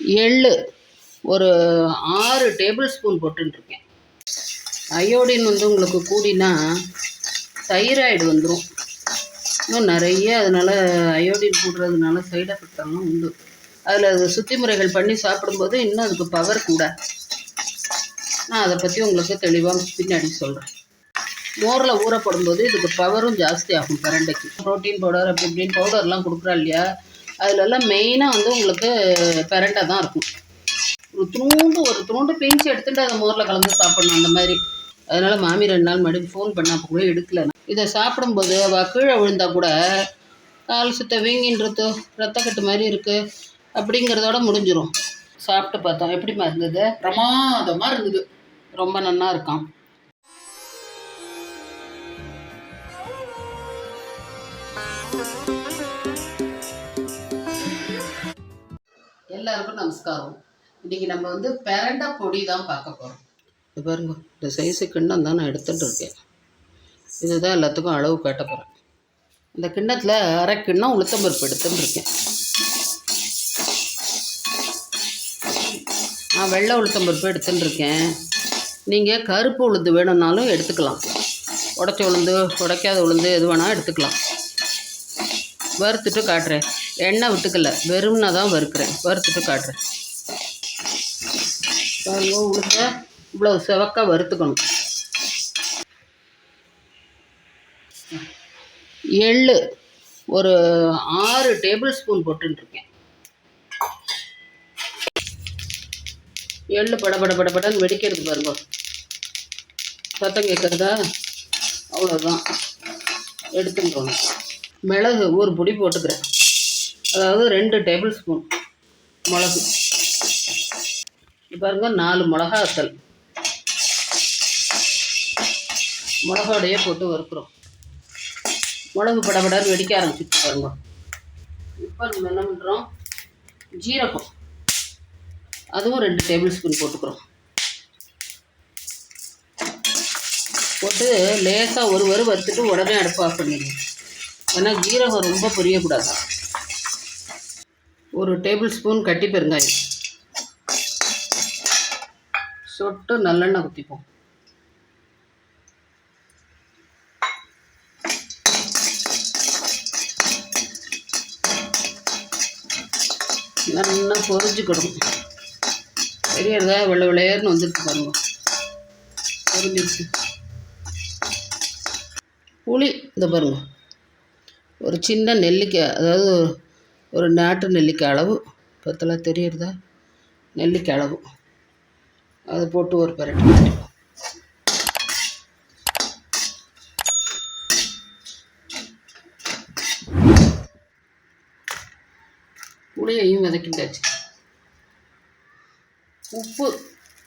எள்ளு ஒரு ஆறு டேபிள் ஸ்பூன் போட்டுருக்கேன் அயோடின் வந்து உங்களுக்கு கூடினா தைராய்டு வந்துடும் இன்னும் நிறைய அதனால் அயோடின் கூடுறதுனால சைடு எஃபெக்டெல்லாம் உண்டு. அதில் அது சுத்தி முறைகள் பண்ணி சாப்பிடும்போது இன்னும் அதுக்கு பவர் கூட. நான் அதை பற்றி உங்களுக்கு தெளிவாக பின்னாடி சொல்கிறேன் மோரில் ஊற போடும்போது இதுக்கு பவரும் ஜாஸ்தி ஆகும் கரண்டைக்கு. ப்ரோட்டீன் பவுடர் அப்படி இப்படின்னு பவுடர்லாம் கொடுக்குறா இல்லையா? அதிலெல்லாம் மெயினாக வந்து உங்களுக்கு பிரண்டை தான் இருக்கும். ஒரு துண்டு ஒரு துண்டு பிஞ்சு எடுத்துகிட்டு அதை மோரில் கலந்து சாப்பிடணும் அந்த மாதிரி. அதனால் மாமி ரெண்டு நாள் மறுபடியும் ஃபோன் பண்ண அப்போ கூட எடுக்கல இதை சாப்பிடும்போது அவள் கீழே விழுந்தா கூட கால் சுத்த வீங்கின்றது ரத்தக்கட்டு மாதிரி இருக்குது அப்படிங்கிறதோட முடிஞ்சிடும் சாப்பிட்டு பார்த்தோம். எப்படிம்மா இருந்தது? பிரமாதமாக இருந்தது. ரொம்ப நன்னா இருக்கான் எல்லாருக்கும் நமஸ்காரம். இன்னைக்கு நம்ம வந்து பெரண்டா பொடி தான் பார்க்க போகிறோம் இது பாருங்க இந்த சைஸு கிண்ணம் தான் நான் எடுத்துகிட்டு இருக்கேன். இதுதான் எல்லாத்துக்கும் அளவு காட்ட போகிறேன் இந்த கிண்ணத்தில் அரை கிண்ணம் உளுத்தம்பருப்பு எடுத்துன்னு இருக்கேன். நான் வெள்ளை உளுத்தம்பருப்பு எடுத்துன்னு இருக்கேன். நீங்கள் கருப்பு உளுந்து வேணும்னாலும் எடுத்துக்கலாம். உடச்ச உளுந்து உடைக்காத உளுந்து எது வேணால் எடுத்துக்கலாம். வறுத்துட்டு காட்டுறேன். எண்ணெய் விட்டுக்கல. வெறும்னா தான் வறுக்கிறேன். வறுத்துட்டு காட்டுறேன். பாருங்க உளுந்த இவ்வளோ செவக்க வறுத்துக்கணும். எள்ளு ஒரு ஆறு டேபிள் ஸ்பூன் போட்டுருக்கேன். எள்ளு பட பட படன்னு வெடிக்கிறது பாருங்க. சத்தம் கேட்குறதா? அவ்வளோதான் எடுத்துக்கணும். மிளகு ஒரு பொடி போட்டுக்கிறேன். அதாவது ரெண்டு டேபிள் ஸ்பூன் மிளகு. பாருங்க நாலு மிளகா அசல் மிளகாடையே போட்டு வறுக்கிறோம். மிளகு படபடன்னு வெடிக்க ஆரம்பிச்சிட்டு பாருங்க. இப்போ நம்ம என்ன பண்ணுறோம் ஜீரகம். அதுவும் ரெண்டு டேபிள் ஸ்பூன் போட்டுக்கிறோம். போட்டு லேசாக ஒரு வறு வறுத்துட்டு உடனே அடுப்பு ஆஃப் பண்ணிடுங்க ஏன்னா ஜீரகம் ரொம்ப பொரியக்கூடாது. ஒரு டேபிள் ஸ்பூன் கட்டி பெருங்காயம். சொட்டு நல்லெண்ணெய் ஊற்றிப்போம் நல்லா பொரிஞ்சுக்கிடும் தெரியறதா வெள்ளை விளையர்னு வந்துருக்கு பாருங்க. பொரிஞ்சிருச்சு புளி இந்த பாருங்க. ஒரு சின்ன நெல்லிக்காய் அதாவது ஒரு நாட்டு நெல்லிக்காய் அளவு. பத்தெல்லாம் தெரியுறதா? நெல்லிக்காய் அளவு. அதை போட்டு ஒரு பரட்டி. புளியையும் வதக்கிட்டாச்சு. உப்பு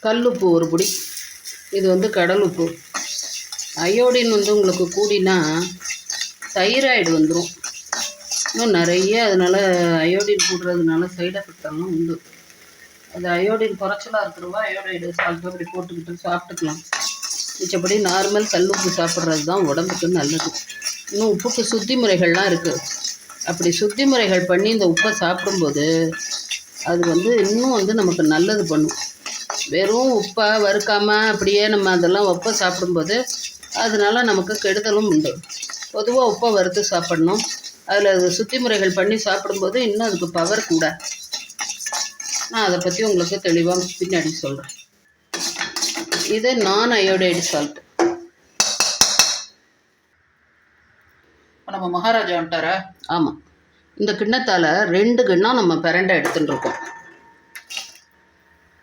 கல் உப்பு ஒரு பிடி. இது வந்து கடல் உப்பு. அயோடின் வந்து உங்களுக்கு கூடினா தைராய்டு வந்துடும் இன்னும் நிறைய அதனால் அயோடின் போடுறதுனால சைடு எஃபெக்டெல்லாம் உண்டு. அது அயோடின் குறைச்சலாக இருக்கிறவா அயோடைடு சால்ட்டு அப்படி போட்டுக்கிட்டு சாப்பிட்டுக்கலாம். மிச்சப்படி நார்மல் கல்லுப்பு சாப்பிட்றது தான் உடம்புக்கு நல்லது. இன்னும் உப்புக்கு சுத்தி முறைகள்லாம் இருக்குது அப்படி சுத்தி முறைகள் பண்ணி இந்த உப்பை சாப்பிடும்போது அது வந்து இன்னும் வந்து நமக்கு நல்லது பண்ணும். வெறும் உப்பை வறுக்காமல் அப்படியே நம்ம அதெல்லாம் உப்பை சாப்பிடும்போது அதனால் நமக்கு கெடுதலும் உண்டு. பொதுவாக உப்பை வறுத்து சாப்பிடணும். அதில் சுத்தி முறைகள் பண்ணி சாப்பிடும்போது இன்னும் அதுக்கு பவர் கூட. நான் அதை பற்றி உங்களுக்கு தெளிவாக பின்னாடி சொல்கிறேன் இது நான் அயோடைடு சால்ட் நம்ம மகாராஜா வந்துட்டாரா? ஆமாம் இந்த கிண்ணத்தால் ரெண்டு கிண்ணம் நம்ம பிரண்டை எடுத்துட்டு இருக்கோம்.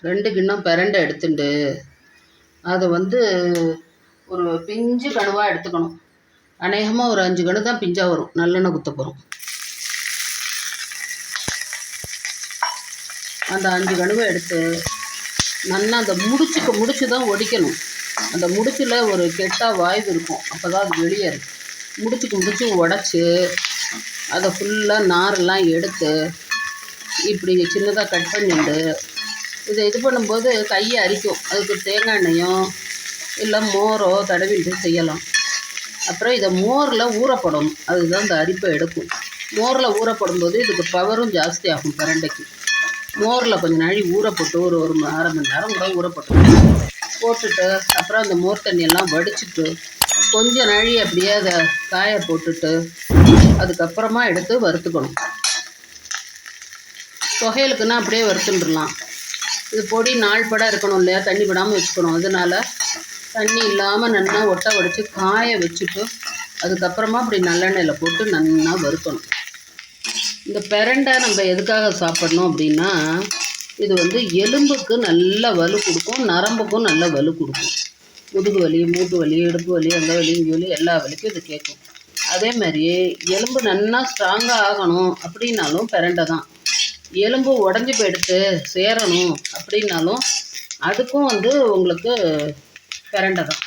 ரெண்டு கிண்ணம் பிரண்டை எடுத்துட்டு அதை வந்து ஒரு பிஞ்சு கணுவாக எடுத்துக்கணும். அநேகமாக ஒரு அஞ்சு கணு தான் பிஞ்சாக வரும். நல்லெண்ணெய் குத்த போகிறோம் அந்த அஞ்சு கணுவை எடுத்து நல்லா அந்த முடிச்சுக்கு முடிச்சு தான் ஒடிக்கணும். அந்த முடிச்சில் ஒரு கெட்டா வாய்வு இருக்கும். அப்போ தான் அது வெளியே இருக்கும் முடிச்சுக்கு முடிச்சு உடச்சி அதை ஃபுல்லாக நாரெல்லாம் எடுத்து இப்படி சின்னதாக கட் பண்ணிட்டு இதை இது பண்ணும்போது கையை அரிக்கும். அதுக்கு தேங்காய் எண்ணெயோ இல்லை மோரோ தடவிட்டு செய்யலாம். அப்புறம் இதை மோரில் ஊறப்படணும். அதுதான் இந்த அரிப்பை எடுக்கும். மோரில் ஊறப்படும் போது இதுக்கு பவரும் ஜாஸ்தி ஆகும் பிரண்டைக்கு மோரில் கொஞ்சம் நாழி ஊறப்பட்டு ஒரு ஒரு அரை மணி நேரம் கூட ஊறப்பட்டு போட்டுட்டு அப்புறம் அந்த மோர் தண்ணியெல்லாம் வடிச்சிட்டு கொஞ்ச நாழி அப்படியே அதை காய போட்டுட்டு அதுக்கப்புறமா எடுத்து வறுத்துக்கணும். தொகையலுக்குன்னா அப்படியே வறுத்துட்டுலாம் இது பொடி நாள் படம் இருக்கணும் இல்லையா? தண்ணி விடாமல் வச்சுக்கணும். அதனால தண்ணி இல்லாமல் நல்லா ஒட்டை உடச்சி காய வச்சுட்டு அதுக்கப்புறமா அப்படி நல்லெண்ணெயில் போட்டு நல்லா வறுக்கணும். இந்த பிரண்டை நம்ம எதுக்காக சாப்பிடணும் அப்படின்னா இது வந்து எலும்புக்கு நல்ல வலு கொடுக்கும் நரம்புக்கும் நல்ல வலு கொடுக்கும். முதுகு வலி மூட்டு வலி இடுப்பு வலி அந்த வலி இங்கே வலி எல்லா வலிக்கும் இது கேட்கும். அதே மாதிரி எலும்பு நல்லா ஸ்ட்ராங்காக ஆகணும் அப்படின்னாலும் பிரண்டை தான். எலும்பு உடஞ்சி போயிடுத்து சேரணும் அப்படின்னாலும் அதுக்கும் வந்து உங்களுக்கு பிரண்டை தான்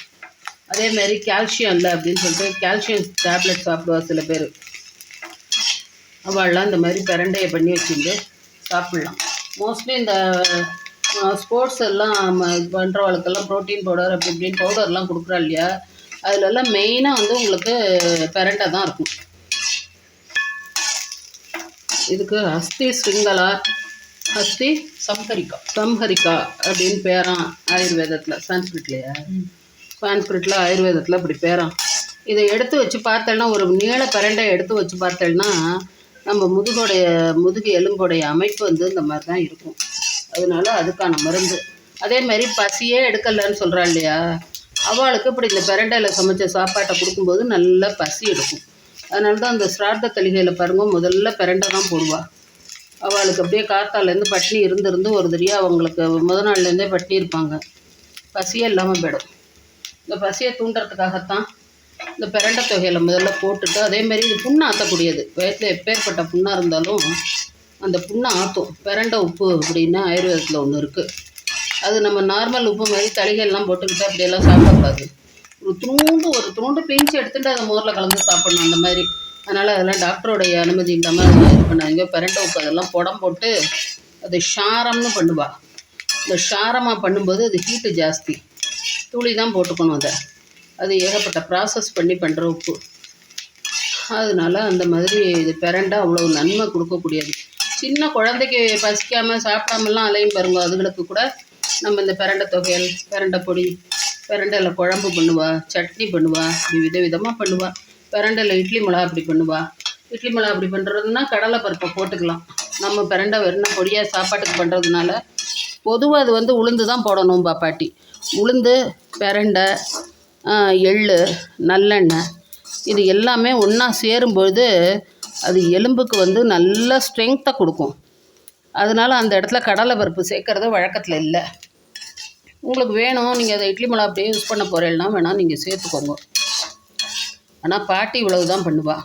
அதே மாதிரி கால்சியம் இல்லை அப்படின்னு சொல்லிட்டு கால்சியம் டேப்லெட் சாப்பிடுவா சில பேர். அவள்லாம் இந்த மாதிரி பிரண்டையை பண்ணி வச்சுட்டு சாப்பிட்லாம். மோஸ்ட்லி இந்த ஸ்போர்ட்ஸ் எல்லாம் பண்ணுறவளுக்கெல்லாம் ப்ரோட்டீன் பவுடர் அப்படி இப்படின்னு பவுடர்லாம் கொடுக்குறா இல்லையா? அதுலெல்லாம் மெயினாக வந்து உங்களுக்கு பிரண்டை தான் இருக்கும். இதுக்கு அஸ்தி ஸ்ரிங்கலா அஸ்தி சம்கரிக்கா சம்ஹரிக்கா அப்படின்னு பேரான் ஆயுர்வேதத்தில் சான்ஸ்கிரிட்லையா? சான்ஸ்கிரிட்டில் ஆயுர்வேதத்தில் அப்படி பேரான். இதை எடுத்து வச்சு பார்த்தேன்னா ஒரு நீள பிரண்டை எடுத்து வச்சு பார்த்தேன்னா நம்ம முதுகோடைய முதுகு எலும்போடைய அமைப்பு வந்து இந்த மாதிரி தான் இருக்கும். அதனால அதுக்கான மருந்து. அதே மாதிரி பசியே எடுக்கலைன்னு சொல்கிறா இல்லையா? அவளுக்கு இப்படி இந்த பிரண்டையில் சமைச்ச சாப்பாட்டை கொடுக்கும்போது நல்லா பசி எடுக்கும். அதனால தான் அந்த சிரார்த்த தலிகையில் பாருங்க முதல்ல பிரண்டை தான் போடுவாள் அவளுக்கு அப்படியே காத்தாலேருந்து பட்டினி இருந்திருந்து ஒரு தெரியா அவங்களுக்கு முத நாள்லேருந்தே பட்னி இருப்பாங்க. பசியே இல்லாமல் போயிடும். இந்த பசியை தூண்டுறதுக்காகத்தான் இந்த பிரண்டை தொகையில் முதல்ல போட்டுட்டு அதேமாரி இது புண்ணை ஆற்றக்கூடியது வயிற்றில் எப்பேற்பட்ட புண்ணாக இருந்தாலும் அந்த புண்ணை ஆற்றும் பிரண்டை உப்பு அப்படின்னு ஆயுர்வேதத்தில் ஒன்று இருக்குது அது நம்ம நார்மல் உப்பு மாதிரி தளிகள்லாம் போட்டுக்கிட்டு அப்படியெல்லாம் சாப்பிடக்கூடாது. ஒரு துண்டு ஒரு துண்டு பிஞ்சு எடுத்துகிட்டு அதை மோரில் கலந்து சாப்பிடணும் அந்த மாதிரி. அதனால் அதெல்லாம் டாக்டருடைய அனுமதி இல்லாமல் இது பண்ணாதீங்க. பிரண்டை உப்பு அதெல்லாம் புடம் போட்டு அது ஷாரம்னு பண்ணுவா. இந்த ஷாரமாக பண்ணும்போது அது ஹீட்டு ஜாஸ்தி. துளி தான் போட்டுக்கணும் அதை. அது ஏகப்பட்ட ப்ராசஸ் பண்ணி பண்ணுற உப்பு. அதனால அந்த மாதிரி இது பெரண்டை அவ்வளோ நன்மை கொடுக்கக்கூடியது. சின்ன குழந்தைக்கு பசிக்காமல் சாப்பிடாமலாம் அலையும் பாருங்க. அதுகளுக்கு கூட நம்ம இந்த பிரண்டை தொகையல் பெரண்டை பொடி பெரண்டையில் குழம்பு பண்ணுவா சட்னி பண்ணுவா இப்படி விதவிதமாக பண்ணுவாள் பிரண்டையில் இட்லி மிளகா அப்படி பண்ணுவா. இட்லி மிளகா அப்படி பண்ணுறதுன்னா கடலை பருப்பை போட்டுக்கலாம். நம்ம பிரண்டை வெறும் பொடியாக சாப்பாட்டுக்கு பண்ணுறதுனால பொதுவாக அது வந்து உளுந்து தான் போடணும் பாப்பாட்டி உளுந்து பிரண்டை எள் நல்லெண்ணெய் இது எல்லாமே ஒன்றா சேரும்பொழுது அது எலும்புக்கு வந்து நல்ல ஸ்ட்ரெங்க்த்தை கொடுக்கும். அதனால் அந்த இடத்துல கடலை பருப்பு சேர்க்குறது வழக்கத்தில் இல்லை. உங்களுக்கு வேணும் நீங்கள் அதை இட்லி மிளகா அப்படியே யூஸ் பண்ண போகிறீங்கன்னா வேணால் நீங்கள் சேர்த்துக்கோங்க. ஆனால் பாட்டி இவ்வளவு தான் பண்ணுவா.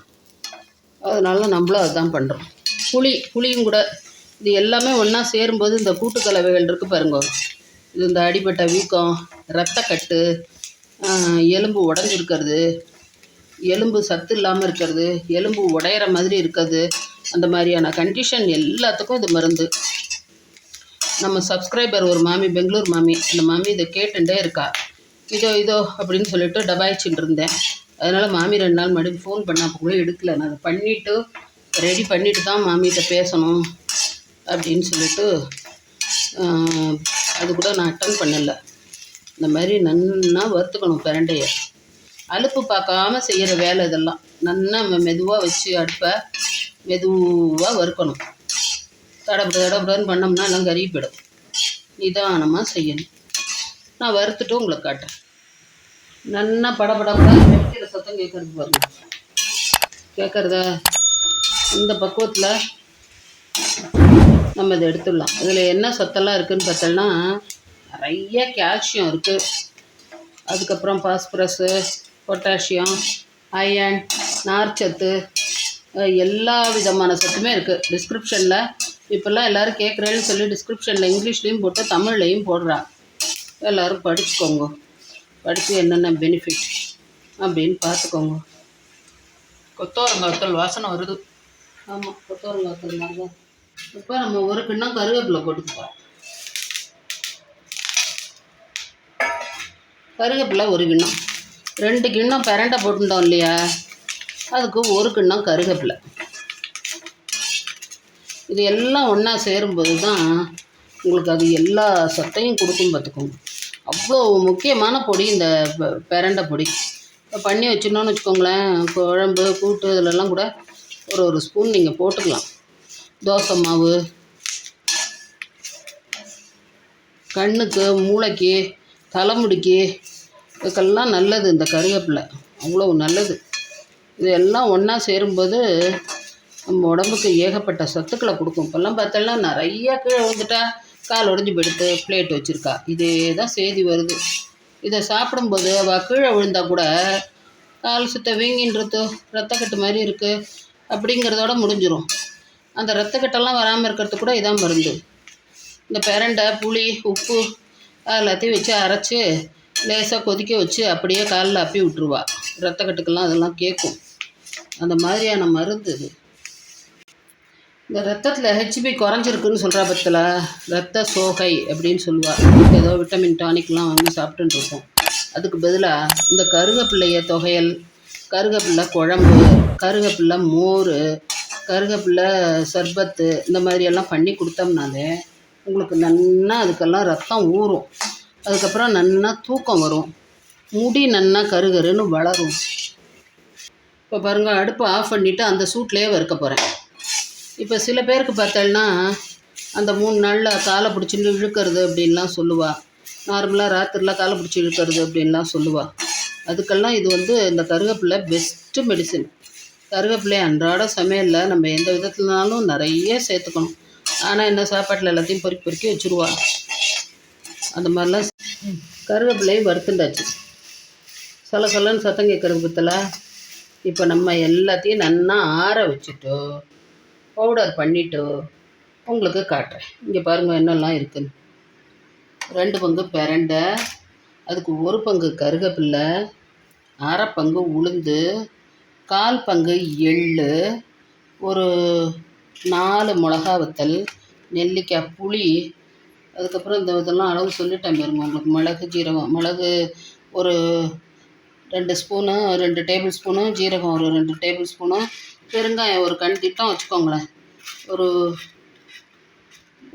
அதனால நம்மளும் அதுதான் பண்ணுறோம் புளி புளியும் கூட இது எல்லாமே ஒன்றா சேரும்போது இந்த கூட்டு கலவைகள் இருக்குது பாருங்க. இது இந்த அடிபட்ட வீக்கம் ரத்தக்கட்டு எலும்பு உடஞ்சிருக்கிறது எலும்பு சத்து இல்லாமல் இருக்கிறது எலும்பு உடையிற மாதிரி இருக்கிறது அந்த மாதிரியான கண்டிஷன் எல்லாத்துக்கும் இது மருந்து. நம்ம சப்ஸ்கிரைபர் ஒரு மாமி பெங்களூர் மாமி அந்த மாமி இதை கேட்டுட்டே இருக்கா. இதோ இதோ அப்படின்னு சொல்லிட்டு டபாய்ச்சின்னு இருந்தேன். அதனால் மாமி ரெண்டு நாள் மறுபடியும் ஃபோன் பண்ண அப்போ கூட எடுக்கல. நான் அதை பண்ணிவிட்டு ரெடி பண்ணிவிட்டு தான் மாமிகிட்ட பேசணும் அப்படின்னு சொல்லிட்டு அது கூட நான் அட்டன் பண்ணலை. இந்த மாதிரி நன்னா வறுத்துக்கணும் பிரண்டையை. அலுப்பு பார்க்காம செய்கிற வேலை இதெல்லாம். நன்னா மெதுவாக வச்சு அடுப்பை மெதுவாக வறுக்கணும். தடபுட தடபுடன்னு பண்ணோம்னா எல்லாம் கறி போயிடும். நிதானமாக செய்யணும். நான் வறுத்துட்டு உங்களுக்கு காட்டுறேன். நன்னா படபடபட வெடிக்கிற சத்தம் கேட்கறது பாருங்க. கேட்குறத இந்த பக்குவத்தில் நம்ம இதை எடுத்துடலாம். இதில் என்ன சத்தெல்லாம் இருக்குதுன்னு பார்த்தோம்னா நிறைய கால்சியம் இருக்குது அதுக்கப்புறம் பாஸ்பரஸு பொட்டாசியம் அயன் நார்ச்சத்து எல்லா விதமான சத்துமே இருக்குது டிஸ்கிரிப்ஷனில் இப்போல்லாம் எல்லோரும் கேட்குறேன்னு சொல்லி டிஸ்கிரிப்ஷனில் இங்கிலீஷ்லேயும் போட்டு தமிழ்லையும் போடுறாங்க. எல்லோரும் படிச்சுக்கோங்க. படித்து என்னென்ன பெனிஃபிட் அப்படின்னு பார்த்துக்கோங்க. கொத்தவரங்காய்த்தல் வாசனை வருது. ஆமாம் கொத்தவரங்காய்த்தல் மாதிரி தான். இப்போ நம்ம ஒரு கிண்ணம் கருவேப்பிலை போட்டுக்கலாம். கருவேப்பிலை ஒரு கிண்ணம். ரெண்டு கிண்ணம் பிரண்டை போட்டுட்டோம் இல்லையா? அதுக்கு ஒரு கிண்ணம் கருவேப்பிலை. இது எல்லாம் ஒன்றா சேரும்போது தான் உங்களுக்கு அது எல்லா சத்தையும் கொடுக்கும் பார்த்துக்கோங்க. அவ்வளோ முக்கியமான பொடி இந்த பிரண்டை பொடி. இப்போ பண்ணி வச்சுருந்தோன்னு வச்சுக்கோங்களேன். குழம்பு கூட்டு இதிலெல்லாம் கூட ஒரு ஒரு ஸ்பூன் நீங்கள் போட்டுக்கலாம். தோசை மாவு கண்ணுக்கு மூளைக்கு தலைமுடிக்கு இதுக்கெல்லாம் நல்லது இந்த கருவேப்பிலை. அவ்வளோ நல்லது. இது எல்லாம் ஒன்றா சேரும்போது நம்ம உடம்புக்கு ஏகப்பட்ட சத்துக்களை கொடுக்கும். இப்போல்லாம் பார்த்தோம்னா நிறைய கீழே விழுந்துட்டா கால் உடஞ்சி போயிடுத்து பிளேட் வச்சுருக்கா. இதே தான் செய்தி வருது. இதை சாப்பிடும்போது அவள் கீழே விழுந்தா கூட கால் சுத்த வீங்கின்றது ரத்தக்கட்டு மாதிரி இருக்குது அப்படிங்கிறதோட முடிஞ்சிடும் அந்த ரத்தக்கட்டெல்லாம் வராமல் இருக்கிறது கூட இதான் மருந்து. இந்த பெரண்டை புளி உப்பு எல்லாத்தையும் வச்சு அரைச்சி லேசாக கொதிக்க வச்சு அப்படியே காலில் அப்பி விட்ருவா ரத்தக்கட்டுக்கெல்லாம் அதெல்லாம் கேட்கும். அந்த மாதிரியான மருந்து இது. இந்த ரத்தத்தில் ஹெச்பி குறைஞ்சிருக்குன்னு சொல்கிறா பத்தில். ரத்த சோகை அப்படின்னு சொல்லுவாள் ஏதோ விட்டமின் டானிக்லாம் வாங்கி சாப்பிட்டுருக்கோம் அதுக்கு பதிலாக இந்த கருகப்பிள்ளைய தொகையல் கருகப்பிள்ளை குழம்பு கருகப்பிள்ளை மோர் கருகப்பிள்ளை சர்பத்து இந்த மாதிரியெல்லாம் பண்ணி கொடுத்தோம்னாலே உங்களுக்கு நன்னா அதுக்கெல்லாம் ரத்தம் ஊறும். அதுக்கப்புறம் நன்னா தூக்கம் வரும். முடி நன்னா கருகருன்னு வளரும். இப்போ பாருங்கள் அடுப்பை ஆஃப் பண்ணிவிட்டு அந்த சூட்லேயே வறுக்க போகிறேன் இப்போ சில பேருக்கு பார்த்தோன்னா அந்த மூணு நாளில் காலை பிடிச்சிட்டு இழுக்கிறது அப்படின்லாம் சொல்லுவாள் நார்மலாக ராத்திரிலாம் காலை பிடிச்சி இழுக்கிறது அப்படின்லாம் சொல்லுவாள் அதுக்கெல்லாம் இது வந்து இந்த கருவேப்பிலை பெஸ்ட்டு மெடிசின் கருவேப்பிலை அன்றாட சமையலில் நம்ம எந்த விதத்துலனாலும் நிறைய சேர்த்துக்கணும். ஆனால் என்ன சாப்பாட்டில் எல்லாத்தையும் பொறுக்கி பொறுக்கி வச்சுருவா. அந்த மாதிரிலாம் கருவேப்பிலையும் வறுத்துண்டாச்சு. சொல்ல சொல்லன்னு சத்தம் கேட்குறது பத்தல. இப்போ நம்ம எல்லாத்தையும் நன்னா ஆற வச்சுட்டு பவுடர் பண்ணிவிட்டு உங்களுக்கு காட்டுறேன். இங்கே பாருங்கள் என்னெல்லாம் இருக்குன்னு. ரெண்டு பங்கு பிரண்டை அதுக்கு ஒரு பங்கு கருகப்பில்லை அரை பங்கு உளுந்து கால் பங்கு எள்ளு ஒரு நாலு மிளகா வத்தல் நெல்லிக்காய் புளி அதுக்கப்புறம் இந்த இதெல்லாம் அளவு சொல்லிட்டேன் பாருங்க. உங்களுக்கு மிளகு ஜீரகம் மிளகு ஒரு ரெண்டு ஸ்பூனு ரெண்டு டேபிள் ஸ்பூனு ஜீரகம் ஒரு ரெண்டு டேபிள் ஸ்பூனு பெருங்காயம் ஒரு கண் திட்டம் வச்சுக்கோங்களேன். ஒரு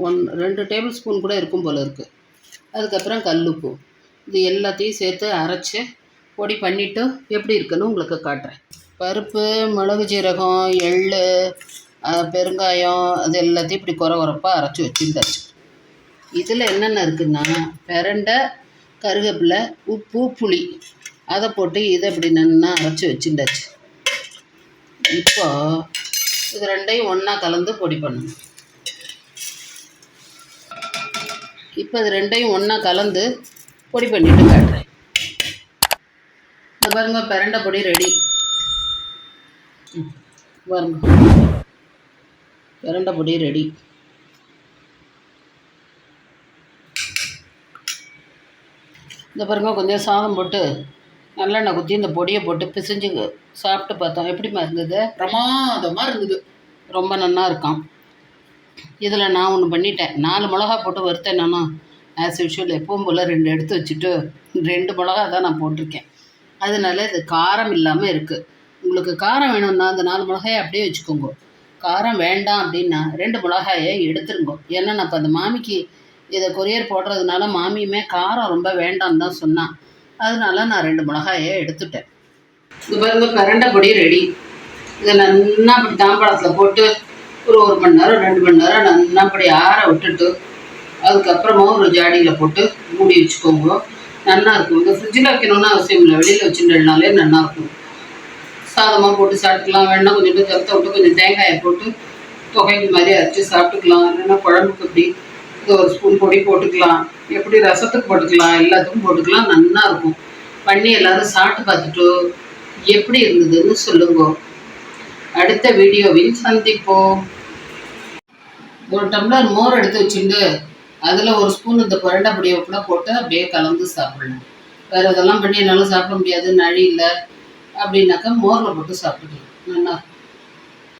ஒன் ரெண்டு டேபிள் ஸ்பூன் கூட இருக்கும் போல் இருக்குது அதுக்கப்புறம் கல்லுப்பு. இது எல்லாத்தையும் சேர்த்து அரைச்சி பொடி பண்ணிவிட்டு எப்படி இருக்குன்னு உங்களுக்கு காட்டுறேன். பருப்பு மிளகு ஜீரகம் எள் பெருங்காயம் அது எல்லாத்தையும் இப்படி குறை குறைப்பாக அரைச்சி வச்சுருந்தாச்சு. இதில் என்னென்ன இருக்குதுன்னா பெரண்டை கருவேப்பிலை உப்பு புளி. அதை போட்டு இதை இப்படி நன்னா அரைச்சி வச்சுட்டாச்சு. இப்போ இது ரெண்டையும் ஒன்றா கலந்து பொடி பண்ணணும். இப்போ இது ரெண்டையும் ஒன்றா கலந்து பொடி பண்ணிட்டு காட்டுறேன். பாருங்க பிரண்டை பொடி ரெடி பாருங்க. பிரண்டை பொடி ரெடி இந்த பாருங்க கொஞ்சம் சாதம் போட்டு நல்லெண்ணெய் குத்தி இந்த பொடியை போட்டு பிசைஞ்சு சாப்பிட்டு பார்த்தோம். எப்படிம்மா இருந்தது? பிரமாதமாக இருந்தது. ரொம்ப நல்லா இருக்கான் இதில் நான் ஒன்று பண்ணிட்டேன். நாலு மிளகா போட்டு வறுத்தேன் நானும் ஆஸ் யூஷுவல் எப்பவும் போல் ரெண்டு எடுத்து வச்சுட்டு ரெண்டு மிளகா தான் நான் போட்டிருக்கேன். அதனால இது காரம் இல்லாமல் இருக்குது உங்களுக்கு காரம் வேணும்னா அந்த நாலு மிளகாயை அப்படியே வச்சுக்கோங்க. காரம் வேண்டாம் அப்படின்னா ரெண்டு மிளகாயை எடுத்துருங்க. ஏன்னா நான் இப்போ அந்த மாமிக்கு இதை கொரியர் போடுறதுனால மாமியுமே காரம் ரொம்ப வேண்டாம்னு தான் சொன்னான். அதனால நான் ரெண்டு மிளகாயை எடுத்துட்டேன். இது பாருங்க பிரண்டை பொடி ரெடி இதை நல்லா அப்படி தாம்பாளத்தில் போட்டு ஒரு ஒரு மணி நேரம் ரெண்டு மணி நேரம் நல்லா அப்படி ஆற விட்டுட்டு அதுக்கப்புறமா ஒரு ஜாடியில் போட்டு மூடி வச்சுக்கோங்க. நல்லா இருக்கும். இந்த ஃப்ரிட்ஜில் வைக்கணும்னு அவசியம் இல்லை. வெளியில் வச்சுட்டேனாலே நல்லா இருக்கும். சாதமாக போட்டு சாப்பிட்டுக்கலாம். வேணா கொஞ்சம் ஜலத்தை விட்டு கொஞ்சம் தேங்காயை போட்டு தொகைக்கு மாதிரி அரைச்சி சாப்பிட்டுக்கலாம். இல்லைன்னா குழம்புக்கு அப்படி ஒரு ஸ்பூன் பொடி போட்டுக்கலாம். எப்படி ரசத்துக்கு போட்டுக்கலாம் எல்லாத்துக்கும் போட்டுக்கலாம் நல்லா இருக்கும். பண்ணி எல்லாரும் சாப்பிட்டு பார்த்துட்டு எப்படி இருந்ததுன்னு சொல்லுங்க. அடுத்த வீடியோவில் சந்திப்போம். ஒரு டம்ளர் மோர் எடுத்து வச்சுட்டு அதில் ஒரு ஸ்பூன் இந்த புரண்டை பொடியை கூட போட்டு அப்படியே கலந்து சாப்பிடணும். வேறு இதெல்லாம் பண்ணி என்னால் சாப்பிட முடியாது நழி இல்லை அப்படின்னாக்கா மோரில் போட்டு சாப்பிட்டுக்கலாம். நல்லா